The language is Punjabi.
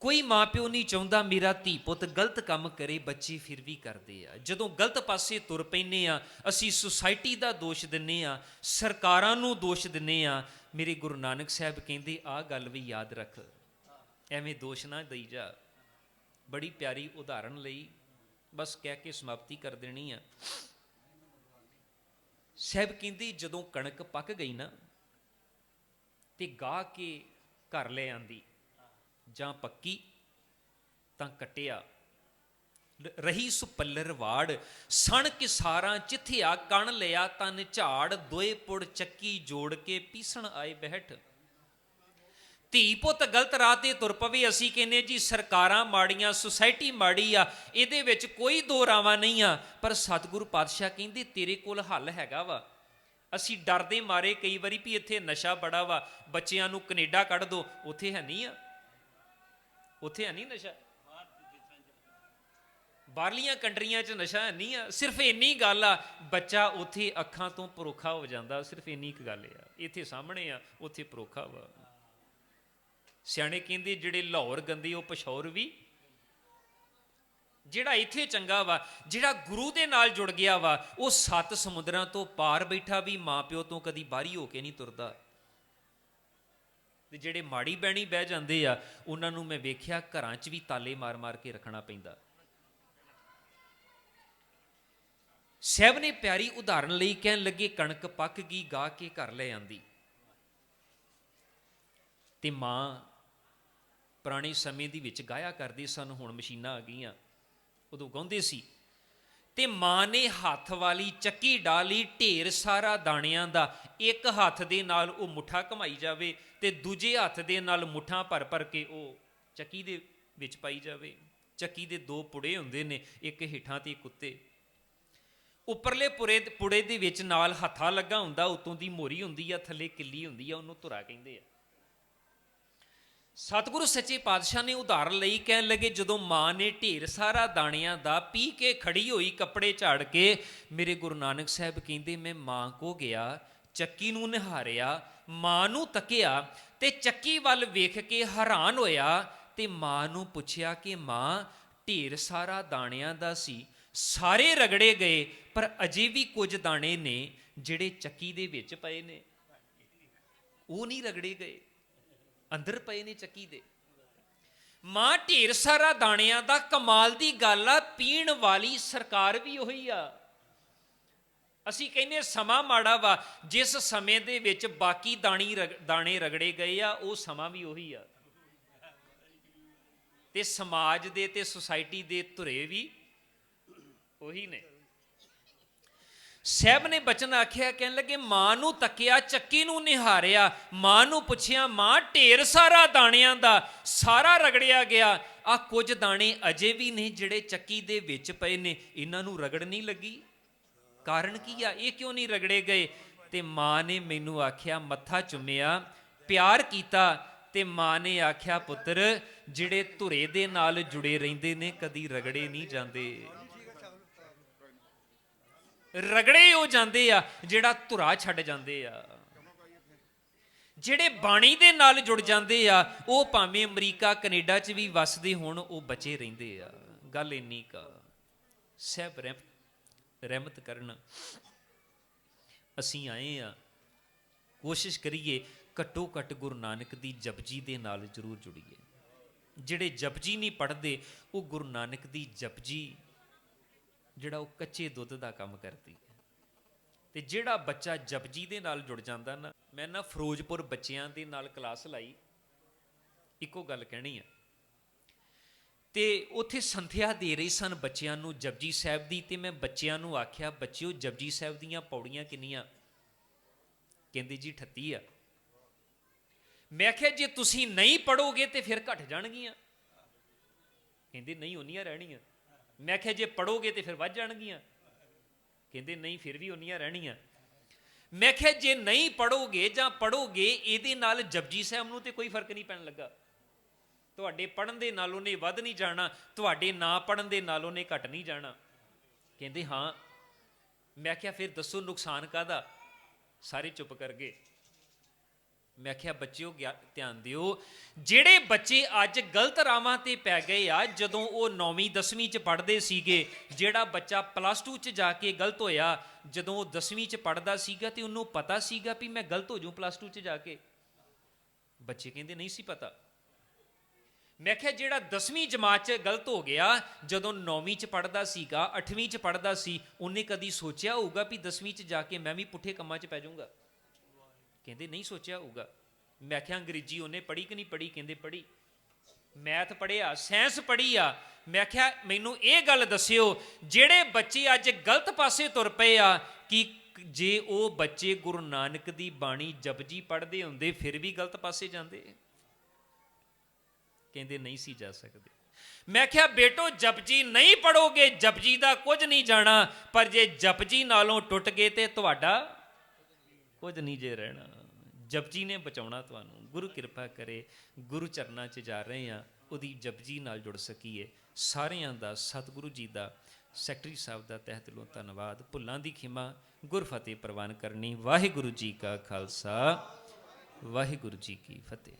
ਕੋਈ ਮਾਪਿਓ ਨਹੀਂ ਚਾਹੁੰਦਾ ਮੇਰਾ ਧੀ ਪੁੱਤ ਗਲਤ ਕੰਮ ਕਰੇ, ਬੱਚੇ ਫਿਰ ਵੀ ਕਰਦੇ ਆ। ਜਦੋਂ ਗਲਤ ਪਾਸੇ ਤੁਰ ਪੈਨੇ ਆ, ਅਸੀਂ ਸੁਸਾਇਟੀ ਦਾ ਦੋਸ਼ ਦਿੰਨੇ ਆ, ਸਰਕਾਰਾਂ ਨੂੰ ਦੋਸ਼ ਦਿੰਨੇ ਆ। ਮੇਰੇ ਗੁਰੂ ਨਾਨਕ ਸਾਹਿਬ ਕਹਿੰਦੇ ਆ ਗੱਲ ਵੀ ਯਾਦ ਰੱਖ। ਐਵੇਂ ਦੋਸ਼ ਨਾ ਦਈ ਜਾ। ਬੜੀ ਪਿਆਰੀ ਉਦਾਹਰਣ ਲਈ ਬਸ ਕਹਿ ਕੇ ਸਮਾਪਤੀ ਕਰ ਦੇਣੀ ਆ। ਸਾਹਿਬ ਕਹਿੰਦੇ, ਜਦੋਂ ਕਣਕ ਪੱਕ ਗਈ ਨਾ, ਤੇ ਗਾ ਕੇ ਘਰ ਲੈ ਆਂਦੀ। ਜਾਂ ਪੱਕੀ ਤਾਂ ਕਟਿਆ। ਰ- ਰਹੀ ਸੁਪੱਲਰ ਵਾੜ ਸਣ ਕਿਸਾਰਾਂ ਚਿੱਥਿਆ, ਕਣ ਲਿਆ ਤਨ ਝਾੜ, ਦੋਏ ਪੁੜ ਚੱਕੀ ਜੋੜ ਕੇ ਪੀਸਣ ਆਏ ਬਹਿਠ। ਧੀ ਪੁੱਤ ਗਲਤ ਰਾਹ ਤੇ ਤੁਰ ਪਵੇ, ਅਸੀਂ ਕਹਿੰਨੇ ਜੀ ਸਰਕਾਰਾਂ ਮਾੜੀਆਂ, ਸੁਸਾਇਟੀ ਮਾੜੀ ਆ, ਇਹਦੇ ਵਿੱਚ ਕੋਈ ਦੋ ਰਾਵਾਂ ਨਹੀਂ ਆ। ਪਰ ਸਤਿਗੁਰੂ ਪਾਤਸ਼ਾਹ ਕਹਿੰਦੇ, ਤੇਰੇ ਕੋਲ ਹੱਲ ਹੈਗਾ ਵਾ। ਅਸੀਂ ਡਰਦੇ ਮਾਰੇ ਕਈ ਵਾਰੀ ਵੀ ਇੱਥੇ ਨਸ਼ਾ ਬੜਾ ਵਾ, ਬੱਚਿਆਂ ਨੂੰ ਕੈਨੇਡਾ ਕੱਢ ਦੋ, ਉੱਥੇ ਹੈ ਨਹੀਂ ਆ। ਉੱਥੇ ਹੈ ਨਹੀਂ ਨਸ਼ਾ? ਬਾਹਰਲੀਆਂ ਕੰਟਰੀਆਂ 'ਚ ਨਸ਼ਾ ਹੈ ਨਹੀਂ ਆ। ਸਿਰਫ ਇੰਨੀ ਗੱਲ ਆ, ਬੱਚਾ ਉੱਥੇ ਅੱਖਾਂ ਤੋਂ ਪਰੋਖਾ ਹੋ ਜਾਂਦਾ, ਸਿਰਫ ਇੰਨੀ ਕੁ ਗੱਲ ਆ। ਇੱਥੇ ਸਾਹਮਣੇ ਆ, ਉੱਥੇ ਪਰੋਖਾ ਵਾ। ਸਿਆਣੇ ਕਹਿੰਦੇ ਜਿਹੜੇ ਲਾਹੌਰ ਗੰਦੇ, ਉਹ ਪਸ਼ੌਰ ਵੀ। ਜਿਹੜਾ ਇੱਥੇ ਚੰਗਾ ਵਾ, ਜਿਹੜਾ ਗੁਰੂ ਦੇ ਨਾਲ ਜੁੜ ਗਿਆ ਵਾ, ਉਹ ਸੱਤ ਸਮੁੰਦਰਾਂ ਤੋਂ ਪਾਰ ਬੈਠਾ ਵੀ ਮਾਪਿਓ ਤੋਂ ਕਦੀ ਬਾਹਰੀ ਹੋ ਕੇ ਨਹੀਂ ਤੁਰਦਾ। ਤੇ ਜਿਹੜੇ ਮਾੜੀ ਬਹਿਣੀ ਬਹਿ ਜਾਂਦੇ ਆ, ਉਹਨਾਂ ਨੂੰ ਮੈਂ ਵੇਖਿਆ ਘਰਾਂ 'ਚ ਵੀ ਤਾਲੇ ਮਾਰ-ਮਾਰ ਕੇ ਰੱਖਣਾ ਪੈਂਦਾ। ਸਹਿਬ ਨੇ ਪਿਆਰੀ ਉਦਾਹਰਣ ਲਈ ਕਹਿਣ ਲੱਗੇ, ਕਣਕ ਪੱਕ ਗਈ ਗਾ ਕੇ ਘਰ ਲੈ ਆਂਦੀ। ਤੇ ਮਾਂ ਪੁਰਾਣੇ ਸਮੇਂ ਦੀ ਵਿੱਚ ਗਾਇਆ ਕਰਦੀ ਸਨ, ਹੁਣ ਮਸ਼ੀਨਾਂ ਆ ਗਈਆਂ। ਉਦੋਂ ਗਾਉਂਦੇ ਸੀ ਤੇ ਮਾਂ ਨੇ ਹੱਥ ਵਾਲੀ ਚੱਕੀ ਡਾਲੀ ਢੇਰ ਸਾਰਾ ਦਾਣਿਆਂ ਦਾ, ਇੱਕ ਹੱਥ ਦੇ ਨਾਲ ਉਹ ਮੁੱਠਾ ਕਮਾਈ ਜਾਵੇ ਤੇ ਦੂਜੇ ਹੱਥ ਦੇ ਨਾਲ ਮੁੱਠਾਂ ਭਰ ਭਰ ਕੇ ਉਹ ਚੱਕੀ ਦੇ ਵਿੱਚ ਪਾਈ ਜਾਵੇ। ਚੱਕੀ ਦੇ ਦੋ ਪੁੜੇ ਹੁੰਦੇ ਨੇ, ਇੱਕ ਹੇਠਾਂ ਤੇ ਇੱਕ ਉੱਤੇ। ਉੱਪਰਲੇ ਪੁਰੇ ਪੁੜੇ ਦੇ ਵਿੱਚ ਨਾਲ ਹੱਥਾ ਲੱਗਾ ਹੁੰਦਾ, ਉਤੋਂ ਦੀ ਮੋਰੀ ਹੁੰਦੀ ਆ, ਥੱਲੇ ਕਿੱਲੀ ਹੁੰਦੀ ਆ, ਉਹਨੂੰ ਧੁਰਾ ਕਹਿੰਦੇ ਆ। ਸਤਿਗੁਰੂ ਸੱਚੇ ਪਾਤਸ਼ਾਹ ਨੇ ਉਦਾਹਰਨ ਲਈ ਕਹਿਣ ਲੱਗੇ, ਜਦੋਂ ਮਾਂ ਨੇ ਢੇਰ ਸਾਰਾ ਦਾਣਿਆਂ ਦਾ ਪੀ ਕੇ ਖੜੀ ਹੋਈ ਕੱਪੜੇ ਝਾੜ ਕੇ, ਮੇਰੇ ਗੁਰੂ ਨਾਨਕ ਸਾਹਿਬ ਕਹਿੰਦੇ, ਮੈਂ ਮਾਂ ਕੋ ਗਿਆ, ਚੱਕੀ ਨੂੰ ਨਿਹਾਰਿਆ, ਮਾਂ ਨੂੰ ਤੱਕਿਆ ਤੇ ਚੱਕੀ ਵੱਲ ਵੇਖ ਕੇ ਹੈਰਾਨ ਹੋਇਆ ਤੇ ਮਾਂ ਨੂੰ ਪੁੱਛਿਆ ਕਿ ਮਾਂ, ਢੇਰ ਸਾਰਾ ਦਾਣਿਆਂ ਦਾ ਸੀ, ਸਾਰੇ ਰਗੜੇ ਗਏ, ਪਰ ਅਜੇ ਵੀ ਕੁਝ ਦਾਣੇ ਨੇ ਜਿਹੜੇ ਚੱਕੀ ਦੇ ਵਿੱਚ ਪਏ ਨੇ। ਉਹ ਨਹੀਂ ਰਗੜੇ ਗਏ। ਅੰਦਰ ਪਏ ਨੇ ਚੱਕੀ ਦੇ। ਮਾਂ ਢੇਰ ਸਾਰਾ ਦਾਣਿਆਂ ਦਾ ਕਮਾਲ ਦੀ ਗੱਲ ਆ, ਪੀਣ ਵਾਲੀ ਸਰਕਾਰ ਵੀ ਉਹੀ ਆ। ਅਸੀਂ ਕਹਿੰਦੇ ਸਮਾਂ ਮਾੜਾ ਵਾ, ਜਿਸ ਸਮੇਂ ਦੇ ਵਿੱਚ ਬਾਕੀ ਦਾਣੀ ਰਗ- ਦਾਣੇ ਰਗੜੇ ਗਏ ਆ, ਉਹ ਸਮਾਂ ਵੀ ਉਹੀ ਆ। ਤੇ ਸਮਾਜ ਦੇ ਤੇ ਸੁਸਾਇਟੀ ਦੇ ਧੁਰੇ ਵੀ ਉਹੀ ਨੇ। ਸਹਿਬ ਨੇ ਬਚਨ ਆਖਿਆ, ਕਹਿਣ ਲੱਗੇ, ਮਾਂ ਨੂੰ ਤੱਕਿਆ, ਚੱਕੀ ਨੂੰ ਨਿਹਾਰਿਆ, ਮਾਂ ਨੂੰ ਪੁੱਛਿਆ, ਮਾਂ, ਢੇਰ ਸਾਰਾ ਦਾਣਿਆਂ ਦਾ, ਸਾਰਾ ਰਗੜਿਆ ਗਿਆ। ਆ ਕੁਝ ਦਾਣੇ ਅਜੇ ਵੀ ਨੇ ਜਿਹੜੇ ਚੱਕੀ ਦੇ ਵਿੱਚ ਪਏ ਨੇ, ਇਹਨਾਂ ਨੂੰ ਰਗੜ ਨਹੀਂ ਲੱਗੀ। ਕਾਰਨ ਕੀ ਆ? ਇਹ ਕਿਉਂ ਨਹੀਂ ਰਗੜੇ ਗਏ? ਤੇ ਮਾਂ ਨੇ ਮੈਨੂੰ ਆਖਿਆ, ਮੱਥਾ ਚੁੰਮਿਆ, ਪਿਆਰ ਕੀਤਾ, ਤੇ ਮਾਂ ਨੇ ਆਖਿਆ, ਪੁੱਤਰ, ਜਿਹੜੇ ਧੁਰੇ ਦੇ ਨਾਲ ਜੁੜੇ ਰਹਿੰਦੇ ਨੇ, ਕਦੀ ਰਗੜੇ ਨਹੀਂ ਜਾਂਦੇ। ਰਗੜੇ ਹੋ ਜਾਂਦੇ ਆ, ਜਿਹੜਾ ਧੁਰਾ ਛੱਡ ਜਾਂਦੇ ਆ। ਜਿਹੜੇ ਬਾਣੀ ਦੇ ਨਾਲ ਜੁੜ ਜਾਂਦੇ ਆ, ਉਹ ਭਾਵੇਂ ਅਮਰੀਕਾ, ਕੈਨੇਡਾ 'ਚ ਵੀ ਵੱਸਦੇ ਹੋਣ, ਉਹ ਬਚੇ ਰਹਿੰਦੇ ਆ। ਗੱਲ ਇੰਨੀ ਕਾ ਸਹਿਬ ਰਹਿਮ- ਰਹਿਮਤ ਕਰਨ। ਅਸੀਂ ਆਏ ਆ। ਕੋਸ਼ਿਸ਼ ਕਰੀਏ ਘੱਟੋ ਘੱਟ ਗੁਰੂ ਨਾਨਕ ਦੀ ਜਪਜੀ ਦੇ ਨਾਲ ਜ਼ਰੂਰ ਜੁੜੀਏ। ਜਿਹੜੇ ਜਪਜੀ ਨਹੀਂ ਪੜ੍ਹਦੇ, ਉਹ ਗੁਰੂ ਨਾਨਕ ਦੀ ਜਪਜੀ ਜਿਹੜਾ ਉਹ ਕੱਚੇ ਦੁੱਧ ਦਾ ਕੰਮ ਕਰਦੀ ਹੈ। ਤੇ ਜਿਹੜਾ ਬੱਚਾ ਜਪਜੀ ਦੇ ਨਾਲ ਜੁੜ ਜਾਂਦਾ ਨਾ, ਮੈਂ ਨਾ ਫਿਰੋਜ਼ਪੁਰ ਬੱਚਿਆਂ ਦੇ ਨਾਲ ਕਲਾਸ ਲਾਈ। ਇੱਕੋ ਗੱਲ ਕਹਿਣੀ ਆ। ਤੇ ਉੱਥੇ ਸੰਥਿਆ ਦੇ ਰਹੀ ਸਨ ਬੱਚਿਆਂ ਨੂੰ ਜਪਜੀ ਸਾਹਿਬ ਦੀ ਤੇ ਮੈਂ ਬੱਚਿਆਂ ਨੂੰ ਆਖਿਆ, ਬੱਚਿਓ ਜਪਜੀ ਸਾਹਿਬ ਦੀਆਂ ਪੌੜੀਆਂ ਕਿੰਨੀਆਂ? ਕਹਿੰਦੇ ਜੀ 38 ਆ। ਮੈਂ ਆਖਿਆ, ਜੇ ਤੁਸੀਂ ਨਹੀਂ ਪੜੋਗੇ ਤੇ ਫਿਰ ਘਟ ਜਾਣਗੀਆਂ। ਕਹਿੰਦੇ, ਨਹੀਂ ਉਹਨੀਆਂ ਰਹਿਣੀਆਂ। ਮੈਂ ਕਿਹਾ ਜੇ ਪੜੋਗੇ ਤੇ ਫਿਰ ਵੱਧ ਜਾਣਗੀਆਂ। ਕਹਿੰਦੇ, ਨਹੀਂ, ਫਿਰ ਵੀ ਉਨੀਆਂ ਰਹਿਣੀਆਂ। ਮੈਂ ਕਿਹਾ, ਜੇ ਨਹੀਂ ਪੜੋਗੇ ਜਾਂ ਪੜੋਗੇ, ਇਹਦੇ ਨਾਲ ਜਪਜੀ ਸਾਹਿਬ ਨੂੰ ਤੇ ਕੋਈ ਫ਼ਰਕ ਨਹੀਂ ਪੈਣ ਲੱਗਾ। ਤੁਹਾਡੇ ਪੜਨ ਦੇ ਨਾਲ ਉਹਨੇ ਵੱਧ ਨਹੀਂ ਜਾਣਾ, ਤੁਹਾਡੇ ਨਾ ਪੜਨ ਦੇ ਨਾਲ ਉਹਨੇ ਘਟ ਨਹੀਂ ਜਾਣਾ। ਕਹਿੰਦੇ, ਹਾਂ। ਮੈਂ ਕਿਹਾ, ਫਿਰ ਦੱਸੋ ਨੁਕਸਾਨ ਕਾਦਾ ਸਾਰੇ ਚੁੱਪ ਕਰ ਗਏ। ਮੈਂ ਕਿਹਾ, ਬੱਚਿਓ, ਗਿਆ- ਧਿਆਨ ਦਿਓ। ਜਿਹੜੇ ਬੱਚੇ ਅੱਜ ਗਲਤ ਰਾਵਾਂ ਤੇ ਪੈ ਗਏ ਆ, ਜਦੋਂ ਉਹ 9ਵੀਂ 10ਵੀਂ ਚ ਪੜ੍ਹਦੇ ਸੀਗੇ, ਜਿਹੜਾ ਬੱਚਾ ਪਲੱਸ 2 ਚ ਜਾ ਕੇ ਗਲਤ ਹੋਇਆ, ਜਦੋਂ ਉਹ 10ਵੀਂ ਚ ਪੜ੍ਹਦਾ ਸੀਗਾ ਤੇ ਉਹਨੂੰ ਪਤਾ ਸੀਗਾ ਵੀ ਮੈਂ ਗਲਤ ਹੋ ਜਾਊਂ ਪਲੱਸ 2 ਚ ਜਾ ਕੇ? ਬੱਚੇ ਕਹਿੰਦੇ, ਨਹੀਂ ਸੀ ਪਤਾ। ਮੈਂ ਕਿਹਾ, ਜਿਹੜਾ 10ਵੀਂ ਜਮਾਤ 'ਚ ਗਲਤ ਹੋ ਗਿਆ, ਜਦੋਂ 9ਵੀਂ 'ਚ ਪੜਦਾ ਸੀਗਾ 8ਵੀਂ 'ਚ ਪੜਦਾ ਸੀ, ਉਹਨੇ ਕਦੀ ਸੋਚਿਆ ਹੋਊਗਾ ਵੀ 10ਵੀਂ 'ਚ ਜਾ ਕੇ ਮੈਂ ਵੀ ਪੁੱਠੇ ਕੰਮਾਂ 'ਚ ਪੈ ਜਾਊਂਗਾ? ਕਹਿੰਦੇ, ਨਹੀਂ ਸੋਚਿਆ ਹੋਊਗਾ। ਮੈਂ ਕਿਹਾ, ਅੰਗਰੇਜ਼ੀ ਉਹਨੇ ਪੜ੍ਹੀ ਕਿ ਨਹੀਂ ਪੜ੍ਹੀ? ਕਹਿੰਦੇ, ਪੜ੍ਹੀ। ਮੈਥ ਪੜ੍ਹਿਆ, ਸਾਇੰਸ ਪੜ੍ਹੀ ਆ। ਮੈਂ ਕਿਹਾ, ਮੈਨੂੰ ਇਹ ਗੱਲ ਦੱਸਿਓ, ਜਿਹੜੇ ਬੱਚੇ ਅੱਜ ਗਲਤ ਪਾਸੇ ਤੁਰ ਪਏ ਆ, ਕਿ ਜੇ ਉਹ ਬੱਚੇ ਗੁਰੂ ਨਾਨਕ ਦੀ ਬਾਣੀ ਜਪਜੀ ਪੜ੍ਹਦੇ ਹੁੰਦੇ, ਫਿਰ ਵੀ ਗਲਤ ਪਾਸੇ ਜਾਂਦੇ? ਕਹਿੰਦੇ, ਨਹੀਂ ਸੀ ਜਾ ਸਕਦੇ। ਮੈਂ ਕਿਹਾ, ਬੇਟੋ, ਜਪਜੀ ਨਹੀਂ ਪੜੋਗੇ ਜਪਜੀ ਦਾ ਕੁਝ ਨਹੀਂ ਜਾਣਾ, ਪਰ ਜੇ ਜਪਜੀ ਨਾਲੋਂ ਟੁੱਟ ਗਏ ਤੇ ਤੁਹਾਡਾ ਕੁਝ ਨਹੀਂ ਜੇ ਰਹਿਣਾ। ਜਪਜੀ ਨੇ ਬਚਾਉਣਾ ਤੁਹਾਨੂੰ। ਗੁਰੂ ਕਿਰਪਾ ਕਰੇ, ਗੁਰੂ ਚਰਨਾਂ 'ਚ ਜਾ ਰਹੇ ਆ ਉਹਦੀ ਜਪਜੀ ਨਾਲ ਜੁੜ ਸਕੀਏ। ਸਾਰਿਆਂ ਦਾ, ਸਤਿਗੁਰੂ ਜੀ ਦਾ, ਸੈਕਟਰੀ ਸਾਹਿਬ ਦਾ ਤਹਿ ਦਿਲੋਂ ਧੰਨਵਾਦ। ਭੁੱਲਾਂ ਦੀ ਖਿਮਾ ਗੁਰ ਫਤਿਹ ਪ੍ਰਵਾਨ ਕਰਨੀ। ਵਾਹਿਗੁਰੂ ਜੀ ਕਾ ਖਾਲਸਾ। ਵਾਹਿਗੁਰੂ ਜੀ ਕੀ ਫਤਿਹ।